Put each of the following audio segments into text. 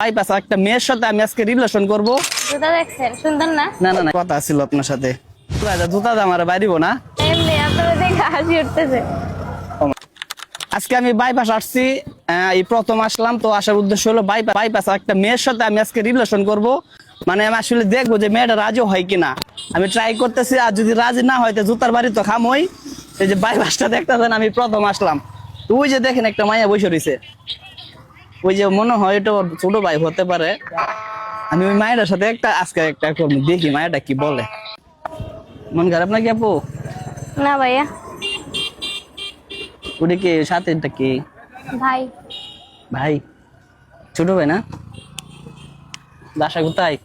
Bypass একটা মেয়ের সাথে আমি আজকে রিলেশন করব। জুতা দেখছেন? সুন্দর না? না না না কথা ছিল আপনার সাথে। জুতা দিয়ে আমার বাইরিব না। এমনি আপনারা দেখে হাসি উঠতেছে। আজকে আমি বাইপাস আসছি এই প্রথম আসলাম তো আসার উদ্দেশ্য হলো বাইপাস বাইপাস একটা মেয়ের সাথে আমি আজকে রিলেশন করব। মানে আমি আসলে দেখব যে মেয়েটা রাজি হয় কিনা। আমি ট্রাই করতেছি আর যদি রাজি না হয় তো জুতার বাড়ি তো খামই। এই যে বাইপাসটা দেখতেছেন আমি প্রথম আসলাম। তুই যে দেখেন একটা মাইয়া বসে রয়েছে। ওই যে মনে হয় এটা ওর ছোট ভাই হতে পারে। আমি ওই মায়ের সাথে একটা আজকে একটা করব দেখি মায়েরটা কি বলে। মন খারাপ নাকি আপু? না ভাইয়া। ওটা কি সাথে এটা কি? ভাই। ভাই? ছোট ভাই না? বাসা কোথায়?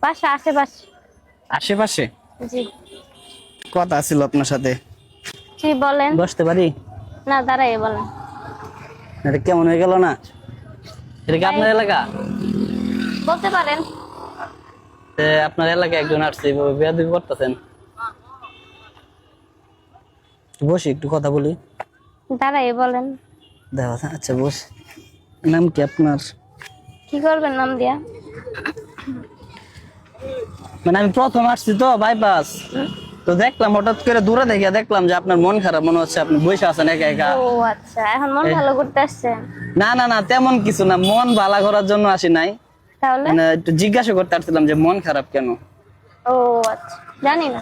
পাশে আশেপাশে। আশেপাশে? জি। কথা ছিল আপনার সাথে। কি বলেন? বসতে পারি? না দাঁড়াই বলেন। এটা কেমন হয়ে গেল না? এটা কি আপনার এলাকা? বলতে পারেন। আপনার এলাকায় একজন আসছে বেয়াদবি করতেছেন। বসি একটু কথা বলি। দাঁড়াই বলেন। দেখো আচ্ছা বস। নাম কি আপনার? কি করবেন নাম দিয়া? মানে আমি প্রথম আসছি তো বাইপাস। তো দেখলাম হঠাৎ করে দূরে দেখে দেখলাম যে আপনার মন খারাপ মনে হচ্ছে আপনি বসে আছেন একা একা। ও আচ্ছা এখন মন ভালো করতে আসছেন? না না না তেমন কিছু না মন ভালো করার জন্য আসি নাই। তাহলে? মানে একটু জিজ্ঞাসা করতে আসছিলাম যে মন খারাপ কেন? ও আচ্ছা জানি না।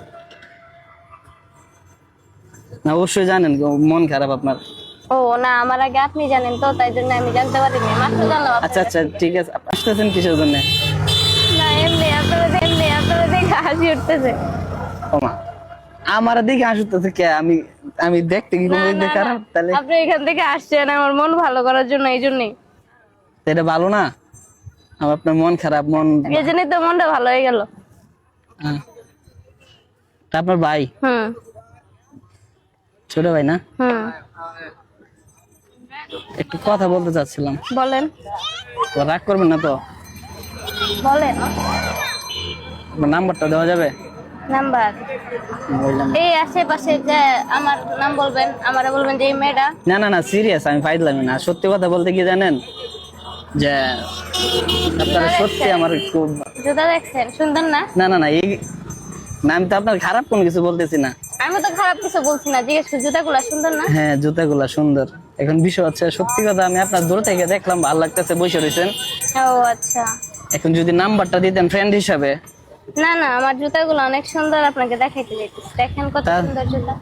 না অবশ্যই জানেন মন খারাপ আপনার। ও না আমার আগে আপনি জানেন তো তাই জন্য আমি জানতে পারিনি মাত্র জানলাম আচ্ছা আচ্ছা ঠিক আছে আপনি আসতেছেন কিসের জন্য? না এমনি আপনারা এমনি আপনারা দেখে হাসি উঠতেছে। আমার দিকে আসতেছে কে আমি আমি দেখতে কি কোনো দিক খারাপ? তাহলে আপনি এখান থেকে আসছেন আমার মন ভালো করার জন্য এই জন্যই। এটা ভালো না? আমার আপনার মন খারাপ মন এই জন্যই তো মনটা ভালো হয়ে গেল। হ্যাঁ। আপনার ভাই? হুম। ছোট ভাই না? হুম। একটু কথা বলতে চাচ্ছিলাম। বলেন। রাগ করবেন না তো? বলেন। নাম্বারটা দেওয়া যাবে? নাম্বার। এই আশেপাশে যে আমার নাম বলবেন আমারে বলবেন যে এই মেয়েটা। না না না সিরিয়াস আমি ফাইদলামি না। সত্যি কথা বলতে কি জানেন? যে আপনারা সত্যি আমার খুব জুতা দেখছেন? সুন্দর না? না না না এই না আমি তো আপনার খারাপ কোনো কিছু বলতেছি না। আমি তো খারাপ কিছু বলছি না জিজ্ঞেস জুতাগুলা সুন্দর না? হ্যাঁ জুতাগুলা সুন্দর। এখন বিষয় হচ্ছে সত্যি কথা আমি আপনার দূর থেকে দেখলাম ভালো লাগতেছে বসে রয়েছেন। ও আচ্ছা। এখন যদি নাম্বারটা দিতেন ফ্রেন্ড হিসাবে না না আমার জুতাগুলো অনেক সুন্দর আপনাকে দেখাইতে দেখেন কত সুন্দর জুতা।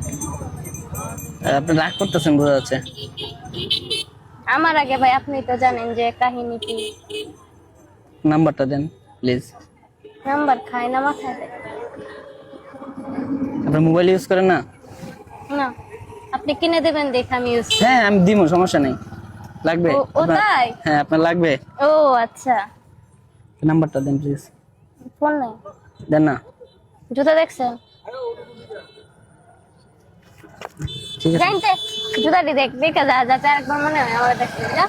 আপনি রাগ করতেছেন বোঝা যাচ্ছে। আমার আগে ভাই আপনি তো জানেন যে কাহিনী কি। নাম্বারটা দেন প্লিজ। নাম্বার খায় না মাথায় দেয়। আপনার মোবাইল ইউজ করেন না? না আপনি কিনে দেবেন দেখে আমি ইউজ হ্যাঁ আমি দিব সমস্যা নেই। লাগবে? ও- ও তাই? হ্যাঁ আপনার লাগবে। ও আচ্ছা। নাম্বারটা দেন প্লিজ। ফোন নাই। দেন না। জুতা দেখছেন? ঠিক আছে। জানতে জুতাটি দেখ দেখে যা যাতে একবার মনে হয় আমার দেখতে যা।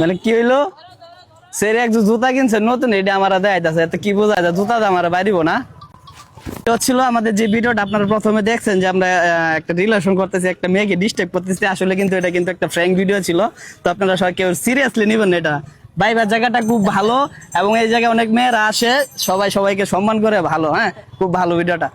মানে কি হইল? সেরে এক জুতা কিনছে নতুন এটা আমার দেয় এত কি বোঝা যায় জুতা আমার বাড়িব না? ছিল আমাদের যে ভিডিওটা, আপনারা প্রথমে দেখছেন যে আমরা একটা রিলেশন করতেছি, একটা মেয়েকে ডিস্টার্ব করতেছি। আসলে কিন্তু এটা কিন্তু একটা ফ্র্যাঙ্ক ভিডিও ছিল। তো আপনারা সবাই কেউ সিরিয়াসলি নেবেন এটা। বাইবার জায়গাটা খুব ভালো এবং এই জায়গায় অনেক মেয়েরা আসে, সবাই সবাইকে সম্মান করে, ভালো হ্যাঁ? খুব ভালো ভিডিওটা